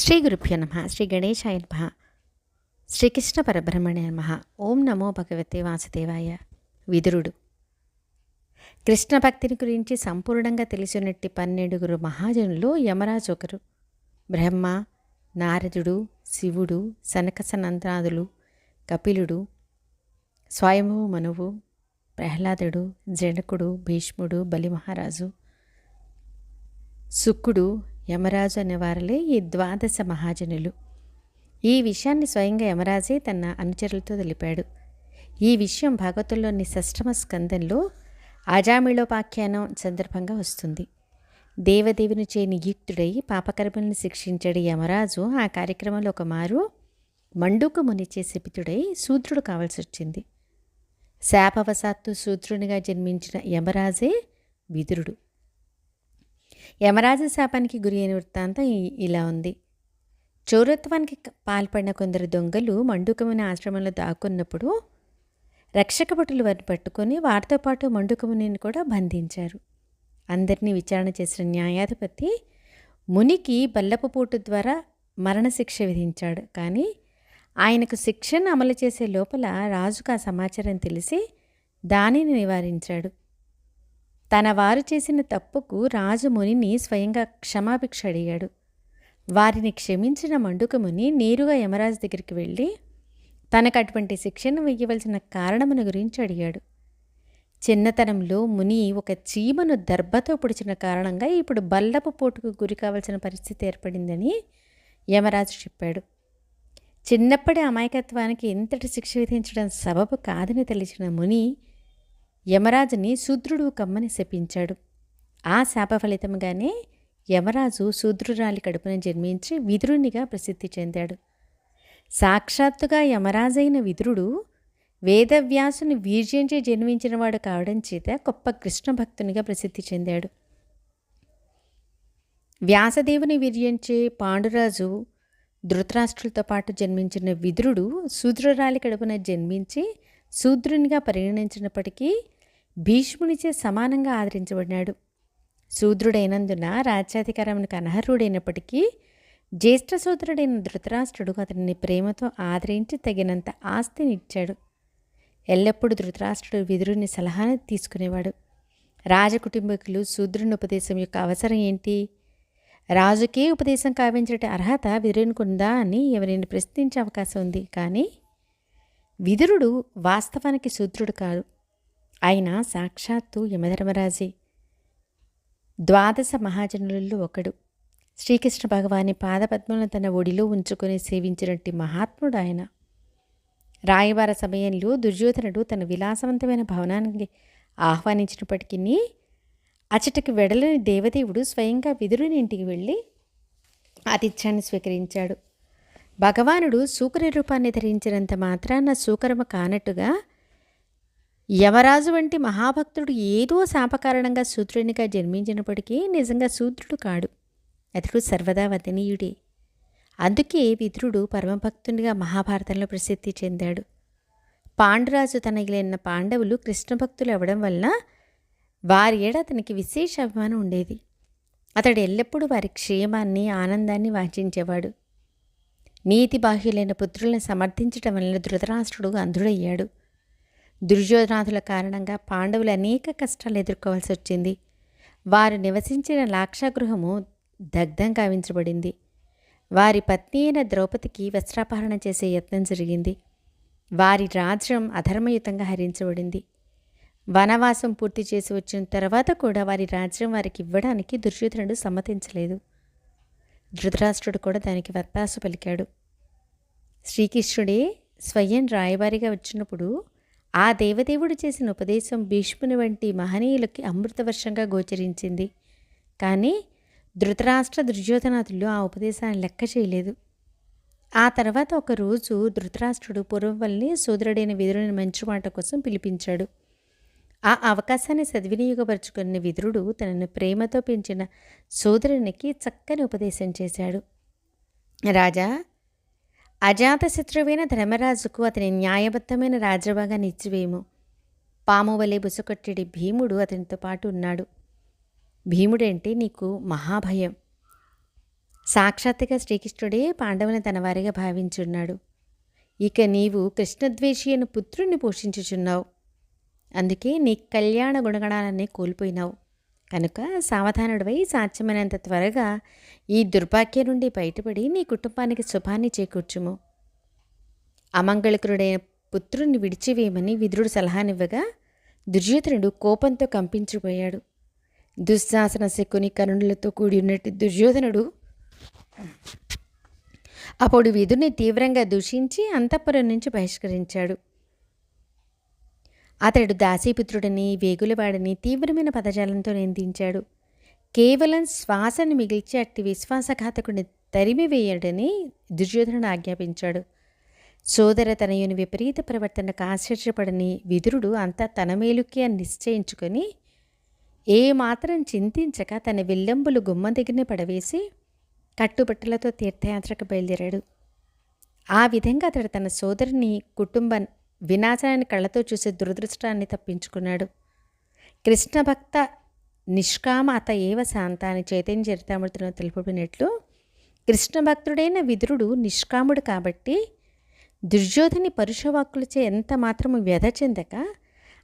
శ్రీ గురుభ్యో నమ శ్రీ గణేశాయ నమ శ్రీకృష్ణ పరబ్రహ్మణ్య నమ. ఓం నమో భగవతే వాసుదేవాయ. విదురుడు. కృష్ణ భక్తిని గురించి సంపూర్ణంగా తెలిసినట్టి పన్నెండుగురు మహాజనులు యమరాజు ఒకరు బ్రహ్మ నారదుడు శివుడు సనకసనందాదులు కపిలుడు స్వయంభూ మనువు ప్రహ్లాదుడు జనకుడు భీష్ముడు బలిమహారాజు శుక్కుడు యమరాజు అనేవారులే ఈ ద్వాదశ మహాజనులు. ఈ విషయాన్ని స్వయంగా యమరాజే తన అనుచరులతో తెలిపాడు. ఈ విషయం భాగవతుల్లోని షష్టమ స్కందంలో అజామిళోపాఖ్యానం సందర్భంగా వస్తుంది. దేవదేవుని చే నియుక్తుడై పాపకర్మల్ని శిక్షించడి యమరాజు ఆ కార్యక్రమంలో ఒక మారు మండుక మునిచే శపితుడై శూద్రుడు కావాల్సి వచ్చింది శాపవశాత్తు శూద్రునిగా జన్మించిన యమరాజే విదురుడు. యమరాజ శాపానికి గురి అయిన వృత్తాంతం ఇలా ఉంది. చౌరత్వానికి పాల్పడిన కొందరు దొంగలు మండుకముని ఆశ్రమంలో దాక్కున్నప్పుడు రక్షక భటులు వారిని పట్టుకొని వారితో పాటు మండుకమునిని కూడా బంధించారు. అందరినీ విచారణ చేసిన న్యాయాధిపతి మునికి బల్లపు పోటు ద్వారా మరణశిక్ష విధించాడు. కానీ ఆయనకు శిక్షను అమలు చేసే లోపల రాజుకు ఆ సమాచారం తెలిసి దానిని నివారించాడు. తన వారు చేసిన తప్పుకు రాజు మునిని స్వయంగా క్షమాభిక్ష అడిగాడు. వారిని క్షమించిన మండుకముని నేరుగా యమరాజు దగ్గరికి వెళ్ళి తనకు అటువంటి శిక్షను వెయ్యవలసిన కారణమును గురించి అడిగాడు. చిన్నతనంలో ముని ఒక చీమను దర్భతో పొడిచిన కారణంగా ఇప్పుడు బల్లపు పోటుకు గురి కావలసిన పరిస్థితి ఏర్పడిందని యమరాజు చెప్పాడు. చిన్నప్పటి అమాయకత్వానికి ఇంతటి శిక్ష విధించడం సబబు కాదని తెలిసిన ముని యమరాజుని శూద్రుడు కమ్మని శపించాడు. ఆ శాప ఫలితంగానే యమరాజు శూద్రురాలి కడుపున జన్మించి విదురునిగా ప్రసిద్ధి చెందాడు. సాక్షాత్తుగా యమరాజైన విదురుడు వేదవ్యాసుని వీర్యంచే జన్మించినవాడు కావడం చేత గొప్ప కృష్ణ భక్తునిగా ప్రసిద్ధి చెందాడు. వ్యాసదేవుని వీర్యంచే పాండురాజు ధృతరాష్ట్రులతో పాటు జన్మించిన విదురుడు శూద్రురాలి కడుపున జన్మించి శూద్రునిగా పరిగణించినప్పటికీ భీష్మునిచే సమానంగా ఆదరించబడినాడు. శూద్రుడైనందున రాజ్యాధికారమునికి అనర్హుడైనప్పటికీ జ్యేష్ఠ సోదరుడైన ధృతరాష్ట్రుడు అతనిని ప్రేమతో ఆదరించి తగినంత ఆస్తిని ఇచ్చాడు ఎల్లప్పుడూ ధృతరాష్ట్రుడు విదురుని సలహాను తీసుకునేవాడు. రాజకుటుంబీకులు శూద్రుని ఉపదేశం యొక్క అవసరం ఏంటి? రాజుకే ఉపదేశం కావించట అర్హత విదురునికి ఉందా అని ఎవరిని ప్రశ్నించే అవకాశం ఉంది. కానీ విదురుడు వాస్తవానికి శూద్రుడు కాదు. ఆయన సాక్షాత్తు యమధర్మరాజే. ద్వాదశ మహాజనులలో ఒకడు. శ్రీకృష్ణ భగవాని పాదపద్మలను తన ఒడిలో ఉంచుకొని సేవించినట్టి మహాత్ముడు ఆయన. రాయబార సమయంలో దుర్యోధనుడు తన విలాసవంతమైన భవనానికి ఆహ్వానించినప్పటికీ అచటకి వెడలని దేవదేవుడు స్వయంగా విదురుని ఇంటికి వెళ్ళి ఆతిథ్యాన్ని స్వీకరించాడు. భగవానుడు సూకర రూపాన్ని ధరించినంత మాత్రాన సూకరమ కానట్టుగా యమరాజు వంటి మహాభక్తుడు ఏదో శాపకారణంగా శూద్రునిగా జన్మించినప్పటికీ నిజంగా శూద్రుడు కాడు. అతడు సర్వదా వదనీయుడే. అందుకే విదురుడు పరమభక్తునిగా మహాభారతంలో ప్రసిద్ధి చెందాడు. పాండురాజు తనగిలిన పాండవులు కృష్ణ భక్తులు అవ్వడం వలన వారి ఏడ అతనికి విశేష అభిమానం ఉండేది. అతడు ఎల్లప్పుడూ వారి క్షేమాన్ని ఆనందాన్ని వాంఛించేవాడు. నీతి బాహ్యులైన పుత్రులను సమర్థించటం వలన ధృతరాష్ట్రుడు అంధుడయ్యాడు. దుర్యోధనాథుల కారణంగా పాండవులు అనేక కష్టాలు ఎదుర్కోవాల్సి వచ్చింది. వారు నివసించిన లాక్షాగృహము దగ్ధం గావించబడింది. వారి పత్ని అయిన ద్రౌపదికి వస్త్రాపహరణ చేసే యత్నం జరిగింది. వారి రాజ్యం అధర్మయుతంగా హరించబడింది. వనవాసం పూర్తి చేసి వచ్చిన తర్వాత కూడా వారి రాజ్యం వారికి ఇవ్వడానికి దుర్యోధనుడు సమ్మతించలేదు. ధృతరాష్ట్రుడు కూడా దానికి వత్తాసు పలికాడు. శ్రీకృష్ణుడే స్వయం రాయబారిగా వచ్చినప్పుడు ఆ దేవదేవుడు చేసిన ఉపదేశం భీష్ముని వంటి మహనీయులకి అమృతవర్షంగా గోచరించింది. కానీ ధృతరాష్ట్ర దుర్యోధనాథులు ఆ ఉపదేశాన్ని లెక్క చేయలేదు. ఆ తర్వాత ఒక రోజు ధృతరాష్ట్రుడు పూర్వం సోదరుడైన విదురుని మంచి మాట కోసం పిలిపించాడు. ఆ అవకాశాన్ని సద్వినియోగపరుచుకున్న విదురుడు తనను ప్రేమతో పెంచిన సోదరునికి చక్కని ఉపదేశం చేశాడు. రాజా అజాతశత్రువైన ధర్మరాజుకు అతని న్యాయబద్ధమైన రాజభాగాన్ని ఇచ్చివేయము. పాము వలె భీముడు అతనితో పాటు ఉన్నాడు. భీముడంటే? నీకు మహాభయం. సాక్షాత్తుగా శ్రీకృష్ణుడే పాండవుని తన వారిగా భావించున్నాడు. ఇక నీవు కృష్ణద్వేషి అని పుత్రుణ్ణి పోషించుచున్నావు. అందుకే నీ కళ్యాణ గుణగణాలన్నీ కోల్పోయినావు. కనుక సావధానుడివై సాధ్యమైనంత త్వరగా ఈ దుర్భాగ్యం నుండి బయటపడి నీ కుటుంబానికి శుభాన్ని చేకూర్చుము. అమంగళకరుడైన పుత్రుణ్ణి విడిచివేయమని విదురుడు సలహానివ్వగా దుర్యోధనుడు కోపంతో కంపించిపోయాడు. దుశ్శాసన శకుని కరుణులతో కూడి ఉన్నట్టు దుర్యోధనుడు అప్పుడు విధుని తీవ్రంగా దూషించి అంతఃపురం నుంచి బహిష్కరించాడు. అతడు దాసీపుత్రుడిని వేగులవాడని తీవ్రమైన పదజాలంతో నిందించాడు. కేవలం శ్వాసను మిగిల్చి అట్టి విశ్వాసఘాతకుడిని తరిమివేయడని దుర్యోధనుడు ఆజ్ఞాపించాడు. సోదర తనయుని విపరీత ప్రవర్తనకు ఆశ్చర్యపడని విదురుడు అంతా తన మేలుకే అని నిశ్చయించుకొని ఏమాత్రం చింతించక తన విల్లంబులు గుమ్మ దగ్గరనే పడవేసి కట్టుబట్టలతో తీర్థయాత్రకు బయలుదేరాడు. ఆ విధంగా అతడు తన సోదరుని కుటుంబ వినాశనాన్ని కళ్ళతో చూసే దురదృష్టాన్ని తప్పించుకున్నాడు. కృష్ణ భక్త నిష్కామ అత ఏవ శాంత అని చైతన్య చరితామృతిలో తెలుపబడినట్లు కృష్ణ భక్తుడైన విదురుడు నిష్కాముడు కాబట్టి దుర్యోధని పరుషవాక్కులచే ఎంత మాత్రము వ్యధ చెందక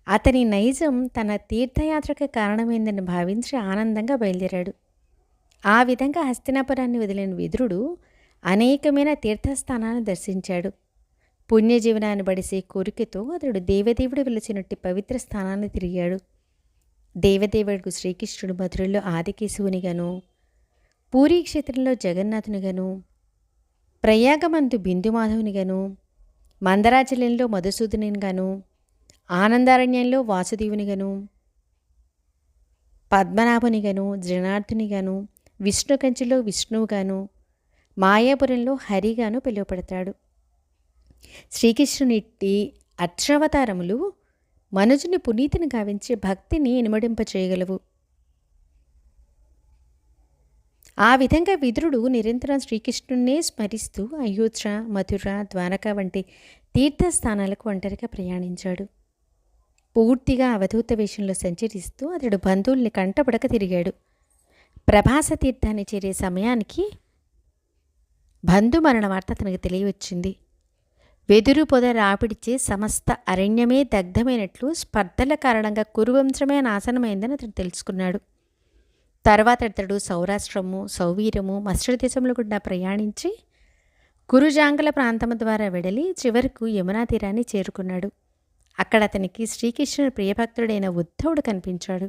అతని నైజం తన తీర్థయాత్రకు కారణమైందని భావించి ఆనందంగా బయలుదేరాడు. ఆ విధంగా హస్తినాపురాన్ని వదిలిన విదురుడు అనేకమైన తీర్థస్థానాలను దర్శించాడు. పుణ్యజీవనాన్ని బడిసే కోరికతో అతడు దేవదేవుడు వెలిచినట్టు పవిత్ర స్థానాన్ని తిరిగాడు. దేవదేవుడు శ్రీకృష్ణుడు మధురలో ఆదికేశవునిగాను పూరీ క్షేత్రంలో జగన్నాథునిగాను ప్రయాగమందు బిందుమాధవునిగాను మందరాచలంలో మధుసూదనునిగాను ఆనందారణ్యంలో వాసుదేవునిగాను పద్మనాభునిగాను జనార్దునిగాను విష్ణుకంచిలో విష్ణువుగాను మాయాపురంలో హరిగాను పిలువపడతాడు శ్రీకృష్ణునిట్టి అక్షవతారములు మనుజుని పునీతిని గావించి భక్తిని ఇనుమడింపచేయగలవు ఆ విధంగా విదురుడు నిరంతరం శ్రీకృష్ణున్నే స్మరిస్తూ అయోధ్య మధుర ద్వారక వంటి తీర్థస్థానాలకు ఒంటరిగా ప్రయాణించాడు. పూర్తిగా అవధూత వేషంలో సంచరిస్తూ అతడు బంధువుల్ని కంటపడక తిరిగాడు. ప్రభాస తీర్థాన్ని చేరే సమయానికి బంధు మరణ వార్త తనకు తెలియవచ్చింది. వెదురు పొద రాపిడిచే సమస్త అరణ్యమే దగ్ధమైనట్లు స్పర్ధల కారణంగా కురువంశమే నాశనమైందని అతడు తెలుసుకున్నాడు. తర్వాత అతడు సౌరాష్ట్రము సౌవీరము మస్టర్ దేశంలో గుండా ప్రయాణించి కురుజాంగల ప్రాంతము ద్వారా వెడలి చివరకు యమునా తీరాన్ని చేరుకున్నాడు. అక్కడ అతనికి శ్రీకృష్ణుని ప్రియభక్తుడైన ఉద్ధవుడు కనిపించాడు.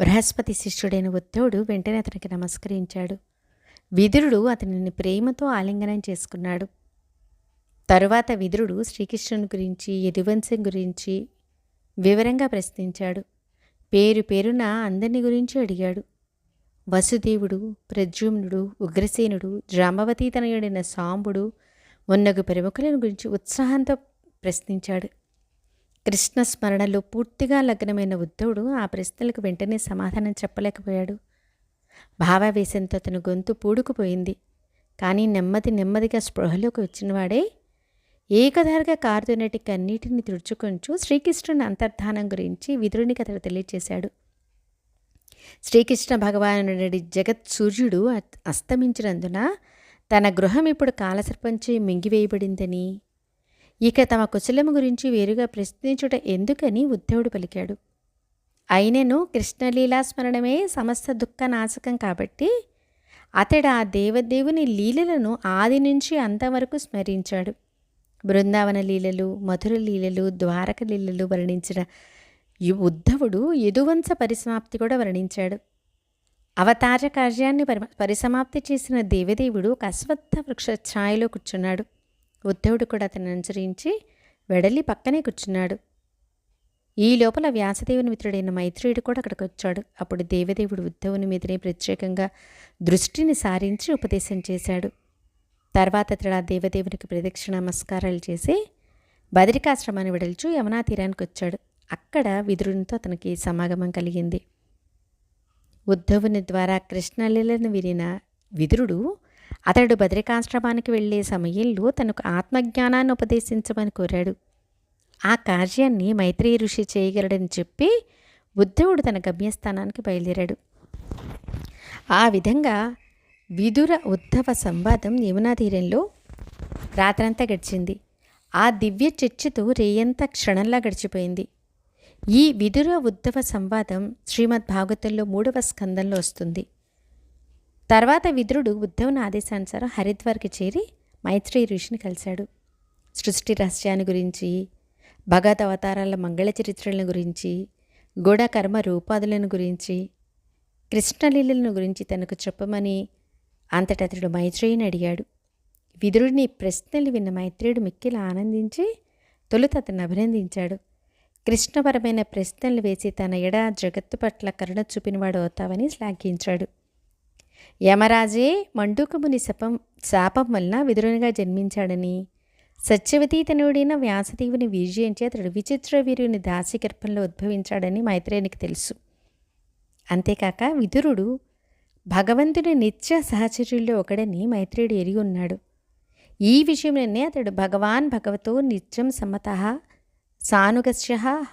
బృహస్పతి శిష్యుడైన ఉద్ధవుడు వెంటనే అతనికి నమస్కరించాడు. విదురుడు అతనిని ప్రేమతో ఆలింగనం చేసుకున్నాడు. తరువాత విదురుడు శ్రీకృష్ణుని గురించి యదువంశం గురించి వివరంగా ప్రశ్నించాడు. పేరు పేరున అందరిని గురించి అడిగాడు. వసుదేవుడు ప్రద్యుమ్నుడు ఉగ్రసేనుడు జాంబవతీ తనయుడైన సాంబుడు మొన్నగు ప్రముఖులను గురించి ఉత్సాహంతో ప్రశ్నించాడు. కృష్ణ స్మరణలో పూర్తిగా లగ్నమైన ఉద్ధవుడు ఆ ప్రశ్నలకు వెంటనే సమాధానం చెప్పలేకపోయాడు. భావావేశంతో అతను గొంతు పూడుకుపోయింది. కానీ నెమ్మది నెమ్మదిగా స్పృహలోకి వచ్చినవాడే ఏకధారగా కారుతున్నటి కన్నీటిని తుడుచుకొంచు శ్రీకృష్ణుని అంతర్ధానం గురించి విదురునికి అతడు తెలియచేశాడు. శ్రీకృష్ణ భగవానుడి జగత్ సూర్యుడు అస్తమించినందున తన గృహం ఇప్పుడు కాలసర్పంచి మింగివేయబడిందని ఇక తమ కుశలము గురించి వేరుగా ప్రశ్నించుట ఎందుకని ఉద్ధవుడు పలికాడు. అయినను కృష్ణలీలా స్మరణమే సమస్త దుఃఖ నాశకం కాబట్టి అతడు ఆ దేవదేవుని లీలలను ఆది నుంచి అంతవరకు స్మరించాడు. బృందావన లీలలు మధుర లీలలు ద్వారక లీలలు వర్ణించిన ఉద్ధవుడు యదువంశ పరిసమాప్తి కూడా వర్ణించాడు. అవతార కార్యాన్ని పరి పరిసమాప్తి చేసిన దేవదేవుడు ఒక అశ్వత్థ వృక్ష ఛాయలో కూర్చున్నాడు. ఉద్ధవుడు కూడా అతను అనుసరించి వెడలి పక్కనే కూర్చున్నాడు. ఈ లోపల వ్యాసదేవుని మిత్రుడైన మైత్రేయుడు కూడా అక్కడికి వచ్చాడు. అప్పుడు దేవదేవుడు ఉద్ధవుని మీదనే ప్రత్యేకంగా దృష్టిని సారించి ఉపదేశం చేశాడు. తర్వాత అతడు ఆ దేవదేవునికి ప్రదక్షిణ నమస్కారాలు చేసి బదరికాశ్రమాన్ని విడల్చు యమునా తీరానికి వచ్చాడు. అక్కడ విదురునితో అతనికి సమాగమం కలిగింది. ఉద్ధవుని ద్వారా కృష్ణలీలను విరిన విదురుడు అతడు బదరికాశ్రమానికి వెళ్ళే సమయంలో తనకు ఆత్మజ్ఞానాన్ని ఉపదేశించమని కోరాడు. ఆ కార్యాన్ని మైత్రి ఋషి చేయగలడని చెప్పి ఉద్ధవుడు తన గమ్యస్థానానికి బయలుదేరాడు. ఆ విధంగా విదుర ఉద్ధవ సంవాదం యమునా తీరంలో రాత్రంతా గడిచింది. ఆ దివ్య చర్చతో రేయంతా క్షణంలా గడిచిపోయింది. ఈ విదుర ఉద్ధవ సంవాదం శ్రీమద్ భాగవతంలో మూడవ స్కందంలో వస్తుంది. తర్వాత విదురుడు ఉద్ధవుని ఆదేశానుసారం హరిద్వార్కి చేరి మైత్రేయ ఋషిని కలిశాడు. సృష్టి రహస్యాన్ని గురించి భగవత్ అవతారాల మంగళ చరిత్రలను గురించి గూఢ కర్మ రూపాదులను గురించి కృష్ణలీలను గురించి తనకు చెప్పమని అంతటతడు మైత్రేయుని అడిగాడు విదురుడిని ప్రశ్నలు విన్న మైత్రేయుడు మిక్కిలి ఆనందించి తొలుత అతన్ని అభినందించాడు. కృష్ణపరమైన ప్రశ్నలు వేసి తన ఎడ జగత్తు పట్ల కరుణ చూపినవాడు అవుతావని శ్లాఘించాడు. యమరాజే మండూకముని శపం శాపం వలన విదురునిగా జన్మించాడని. సత్యవతీతనుడైన వ్యాసదేవుని విజయించి అతడు విచిత్ర వీరుని దాసిగర్భంలో ఉద్భవించాడని మైత్రేయునికి తెలుసు. అంతేకాక విదురుడు భగవంతుని నిత్య సహచరుల్లో ఒకడని మైత్రేయుడు ఎరిగి ఉన్నాడు. ఈ విషయంలోనే అతడు భగవాన్ భగవతో నిత్యం సమ్మత సానుగస్య.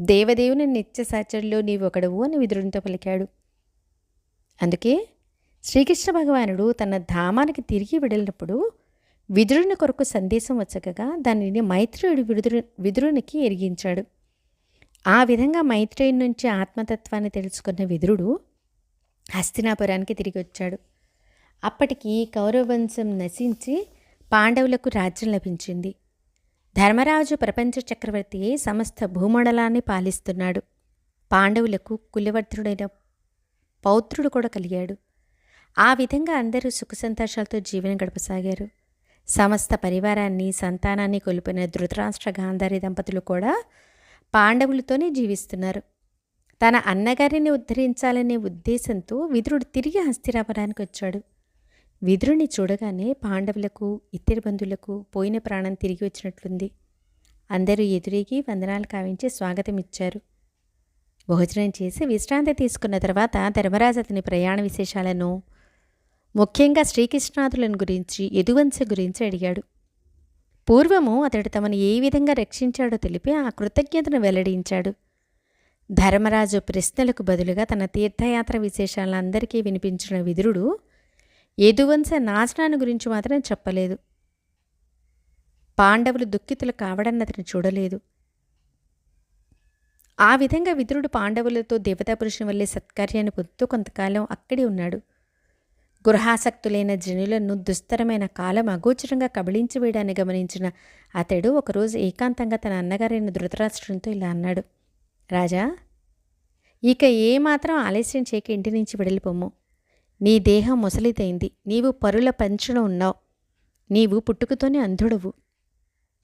దేవదేవుని నిత్య సహచర్యుల్లో నీవు ఒకడవు అని విదురునితో పలికాడు. అందుకే శ్రీకృష్ణ భగవానుడు తన ధామానికి తిరిగి వెళ్ళినప్పుడు విదురుని కొరకు సందేశం వచ్చకగా దానిని మైత్రేయుడు విదురు విదురునికి ఎరిగించాడు. ఆ విధంగా మైత్రేయుని నుంచి ఆత్మతత్వాన్ని తెలుసుకున్న విదురుడు హస్తినాపురానికి తిరిగి వచ్చాడు. అప్పటికి కౌరవవంశం నశించి పాండవులకు రాజ్యం లభించింది. ధర్మరాజు ప్రపంచ చక్రవర్తి సమస్త భూమండలాన్ని పాలిస్తున్నాడు. పాండవులకు కులవర్ధుడైన పౌత్రుడు కూడా కలిగాడు. ఆ విధంగా అందరూ సుఖ సంతోషాలతో జీవనం గడపసాగారు. సమస్త పరివారాన్ని సంతానాన్ని కోల్పోయిన ధృతరాష్ట్ర గాంధారి దంపతులు కూడా పాండవులతోనే జీవిస్తున్నారు. తన అన్నగారిని ఉద్ధరించాలనే ఉద్దేశంతో విదురుడు తిరిగి హస్తిరాపురానికి వచ్చాడు. విదురుని చూడగానే పాండవులకు ఇతర బంధువులకు పోయిన ప్రాణం తిరిగి వచ్చినట్లుంది. అందరూ ఎదురేగి వందనాలు కావించి స్వాగతం ఇచ్చారు భోజనం చేసి విశ్రాంతి తీసుకున్న తర్వాత ధర్మరాజు అతని ప్రయాణ విశేషాలను ముఖ్యంగా శ్రీకృష్ణాదులను గురించి యదువంశ గురించి అడిగాడు. పూర్వము అతడు తమను ఏ విధంగా రక్షించాడో తెలిపి ఆ కృతజ్ఞతను వెల్లడించాడు. ధర్మరాజు ప్రశ్నలకు బదులుగా తన తీర్థయాత్ర విశేషాలను అందరికీ వినిపించిన విదురుడు యదువంశ నాశనాన్ని గురించి మాత్రం చెప్పలేదు. పాండవులు దుఃఖితులు కావడాన్ని అతను చూడలేదు. ఆ విధంగా విదురుడు పాండవులతో దేవతా పురుషుని వల్లే సత్కార్యాన్ని పొందుతూ కొంతకాలం అక్కడే ఉన్నాడు. గృహాసక్తులైన జనులను దుస్తరమైన కాలం అగోచరంగా కబళించి వేయడాన్ని గమనించిన అతడు ఒకరోజు ఏకాంతంగా తన అన్నగారైన ధృతరాష్ట్రంతో ఇలా అన్నాడు. రాజా ఇక ఏమాత్రం ఆలస్యం చేయక ఇంటి నుంచి వెడలిపోమ్ము నీ దేహం ముసలిదైంది. నీవు పరుల పంచున ఉన్నావు. నీవు పుట్టుకతోనే అంధుడవు.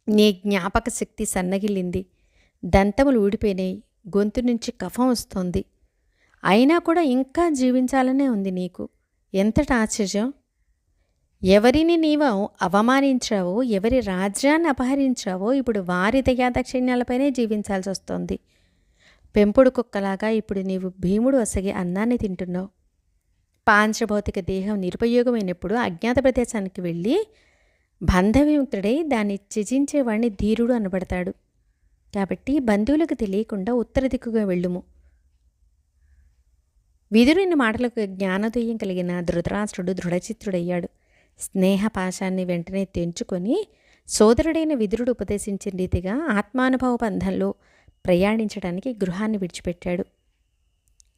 నీ జ్ఞాపక శక్తి సన్నగిల్లింది. దంతములు ఊడిపోయినాయి. గొంతు నుంచి కఫం వస్తోంది. అయినా కూడా ఇంకా జీవించాలనే ఉంది నీకు. ఎంతటి ఆశ్చర్యం? ఎవరిని నీవు అవమానించావో ఎవరి రాజ్యాన్ని అపహరించావో ఇప్పుడు వారి దయాదక్షిణ్యాలపైనే జీవించాల్సి వస్తోంది. పెంపుడు కుక్కలాగా ఇప్పుడు నీవు భీముడు అసగి అన్నాన్ని తింటున్నావు. పాంచభౌతిక దేహం నిరుపయోగమైనప్పుడు అజ్ఞాత ప్రదేశానికి వెళ్ళి బంధవిముక్తుడై దాన్ని త్యజించేవాడిని ధీరుడు అనబడతాడు. కాబట్టి బంధువులకు తెలియకుండా ఉత్తర దిక్కుగా వెళ్ళుము. విదురుని మాటలకు జ్ఞానోదయం కలిగిన ధృతరాష్ట్రుడు దృఢచిత్రుడయ్యాడు స్నేహ పాశాన్ని వెంటనే తెంచుకొని సోదరుడైన విదురుడు ఉపదేశించిన రీతిగా ఆత్మానుభవ బంధంలో ప్రయాణించడానికి గృహాన్ని విడిచిపెట్టాడు.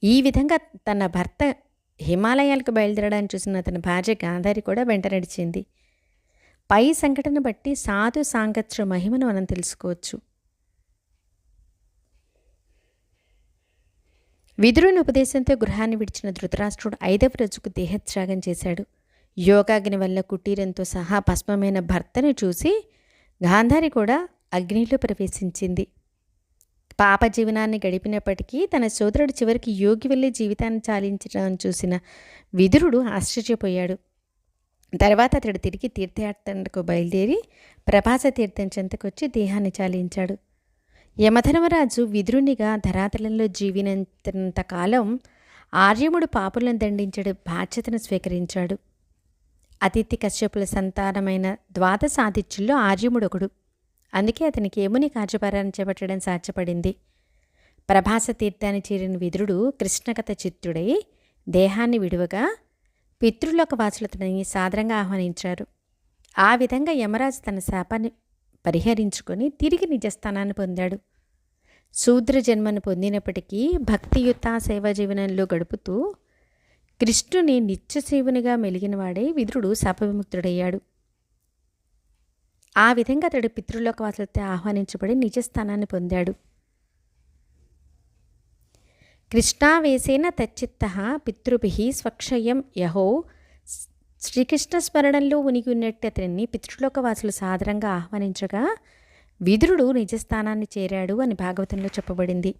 ఈ విధంగా తన భర్త హిమాలయాలకు బయలుదేరడాన్ని చూసిన తన భార్య గాంధారి కూడా వెంట నడిచింది. పై సంఘటన బట్టి సాధు సాంగత్య మహిమను మనం తెలుసుకోవచ్చు. విదురుని ఉపదేశంతో గృహాన్ని విడిచిన ధృతరాష్ట్రుడు ఐదవ రోజుకు దేహత్యాగం చేశాడు. యోగాగ్ని వల్ల కుటీరంతో సహా భస్మమైన భర్తను చూసి గాంధారి కూడా అగ్నిలో ప్రవేశించింది. పాప జీవనాన్ని గడిపినప్పటికీ తన సోదరుడు చివరికి యోగి వెళ్ళి జీవితాన్ని చాలించడం చూసిన విదురుడు ఆశ్చర్యపోయాడు. తర్వాత అతడు తిరిగి తీర్థయాత్రకు బయలుదేరి ప్రభాస తీర్థం చెంతకొచ్చి దేహాన్ని చాలించాడు. యమధర్మరాజు విదురునిగా ధరాతలంలో జీవినంత కాలం ఆర్యముడు పాపులను దండించడు బాధ్యతను స్వీకరించాడు. అతిథి కశ్యపుల సంతానమైన ద్వాదశ ఆదిత్యుల్లో ఆర్యముడు ఒకడు అందుకే అతనికి యముని కార్యభారాన్ని చేపట్టడం సాధ్యపడింది. ప్రభాస తీర్థాన్ని చేరిన విదురుడు కృష్ణకథ చిత్తుడై దేహాన్ని విడువగా పితృలోక వాసులతని సాదరంగా ఆహ్వానించారు. ఆ విధంగా యమరాజు తన శాపాన్ని పరిహరించుకొని తిరిగి నిజస్థానాన్ని పొందాడు. శూద్ర జన్మను పొందినప్పటికీ భక్తియుత సేవా జీవనంలో గడుపుతూ కృష్ణుని నిత్యసేవునిగా మెలిగినవాడే విదురుడు శాపవిముక్తుడయ్యాడు. ఆ విధంగా అతడు పితృలోక వాసులతో ఆహ్వానించబడి నిజస్థానాన్ని పొందాడు. కృష్ణావేశేన తచ్చిత్త పితృభి స్వక్షయం యహో శ్రీకృష్ణ స్మరణంలో ఉనికి ఉన్నట్టు అతనిని పితృలోకవాసులు సాదరంగా ఆహ్వానించగా విదురుడు నిజస్థానాన్ని చేరాడు అని భాగవతంలో చెప్పబడింది.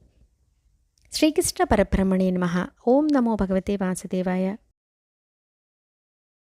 శ్రీకృష్ణ పరబ్రహ్మణే నమ. ఓం నమో భగవతే వాసుదేవాయ.